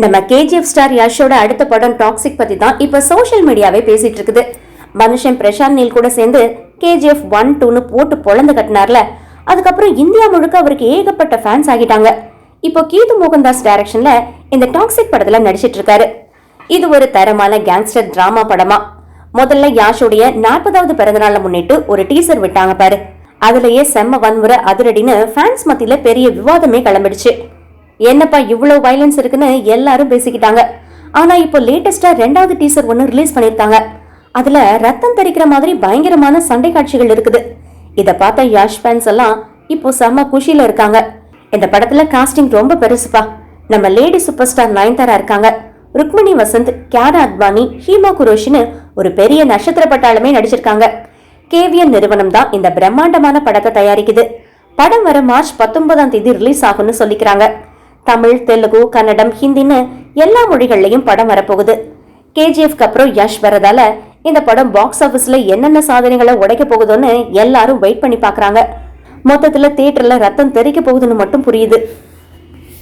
நம்ம KGF star யஷோட அடுத்த படம் டாக்ஸிக் பத்தி தான் இப்ப சோஷியல் மீடியாவே பேசிட்டு இருக்குது. மனுஷன் பிரசாந்த் நீல் கூட சேர்ந்து கேஜிஎஃப் ஒன் டூன்னு போட்டு பொழந்து கட்டினார்ல. அதுக்கப்புறம் இந்தியா முழுக்க அவருக்கு ஏகப்பட்ட ஃபேன்ஸ் ஆகிட்டாங்க. இப்போ கீது மோகன்தாஸ் டைரக்ஷன்ல இந்த டாக்ஸிக் படத்துல நடிச்சிட்டு இருக்காரு. இது ஒரு தரமான கேங்ஸ்டர் டிராமா படமா. முதல்ல யாஷோடைய நாற்பதாவது பிறந்தநாளை முன்னிட்டு ஒரு டீசர் விட்டாங்க பாரு. அதுலயே செம்ம வன்முறை அதிரடின்னு ஃபேன்ஸ் மத்தியில பெரிய விவாதமே கிளம்பிடுச்சு. என்னப்பா இவ்வளோ வயலன்ஸ் இருக்குன்னு எல்லாரும் பேசிக்கிட்டாங்க. ஆனா இப்போ லேட்டஸ்டா ரெண்டாவது டீசர் ஒன்னு ரிலீஸ் பண்ணியிருக்காங்க அதுல ரத்தம் தெரிக்கிற மாதிரி பயங்கரமான சண்டை காட்சிகள் இருக்குது. இத பார்த்த யாஷ் ஃபேன்ஸ் எல்லாம் இப்போ செம்ம குஷியில இருக்காங்க. இந்த படத்துல காஸ்டிங் ரொம்ப பெருசுப்பா. நம்ம லேடி சூப்பர் ஸ்டார் நயன்தாரா இருக்காங்க. ருக்மிணி வசந்த் கியாரா அத்வானி ஹீமா குரோஷின்னு ஒரு பெரிய நட்சத்திர பட்டாளமே நடிச்சிருக்காங்க. கேவிஎன் நிறுவனம் தான் இந்த பிரம்மாண்டமான படத்தை தயாரிக்குது. படம் வர மார்ச் பத்தொன்பதாம் தேதி ரிலீஸ் ஆகும்னு சொல்லிக்கிறாங்க. தமிழ் தெலுங்கு கன்னடம் ஹிந்தின்னு எல்லா மொழிகள்லயும் படம் வரப்போகுது. கேஜிஎஃப்க்கு அப்புறம் யஷ் வரதால இந்த படம் பாக்ஸ் ஆபீஸ்ல என்னென்ன சாதனைகளை உடைக்க போகுதுன்னு எல்லாரும் வெயிட் பண்ணி பாக்குறாங்க மொத்தத்துல தியேட்டர்ல ரத்தம் தெறிக்க போகுதுன்னு மட்டும் புரியுது.